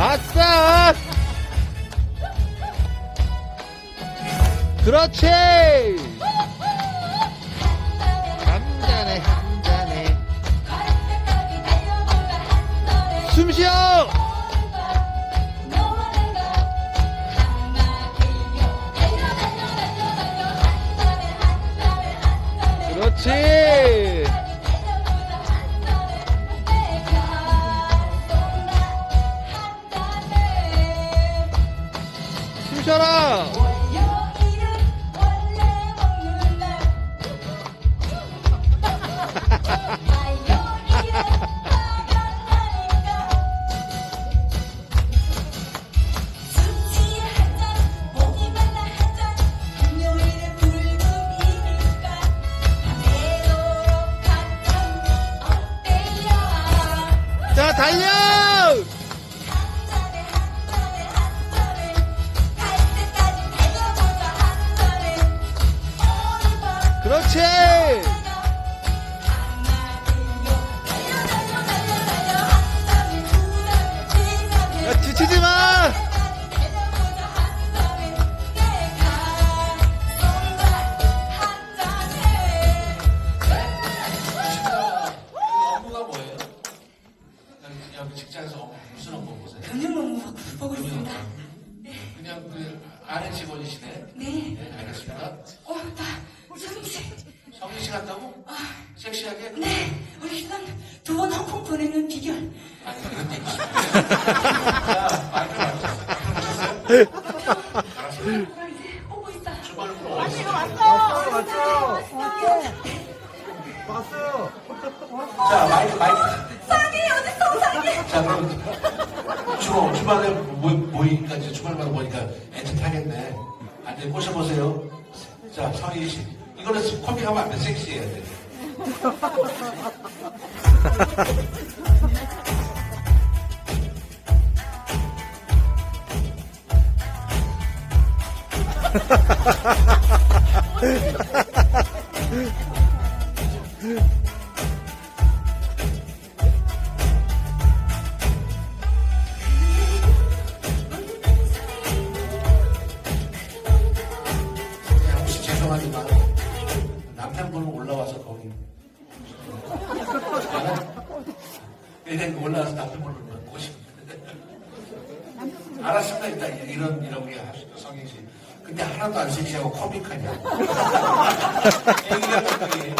아싸! 그렇지! 한잔해, 한잔해. 숨 쉬어! 그렇지! 숨 쉬어라! 자, 달려! 그렇지! 야, 지치지 마! 업무가 뭐예요? 여기 직장에서 무슨 업무 보세요? 경영 업무 보고 있습니다. 그냥 그 아는 직원이시네? 네. 네, 알겠습니다. 어, 나 성희 씨. 같다고? 섹시하게? 네, 우리 신랑 두번 홍콩 보내는 비결. 아니, 얘기 자, 마이크. 그걸 이제 오고 있다. 주말로 어디 있어요? 자, 마이크, 마이크. 상이 어딨어, 상이? 자, 그럼 주, 주말에 모, 모이니까 이제 주말마다 모이니까 애틋하겠네. 앉아 꼬셔보세요. 자, 성희 씨. 이거는 코믹하면 안 돼. 섹시해야 돼. 일단 올라와서 남편분을 보시 알았습니다 일단 이런 이런 게 하시죠 성인 씨 근데 하나도 안 섹시하고 코믹하냐 얘기가 어떻게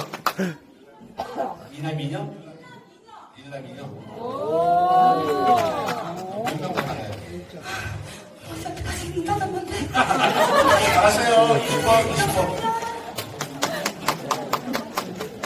이남이녀? 이남이녀? 몇명 만나요? 어떻게까지 나는 건데. 알았어요 20번 20번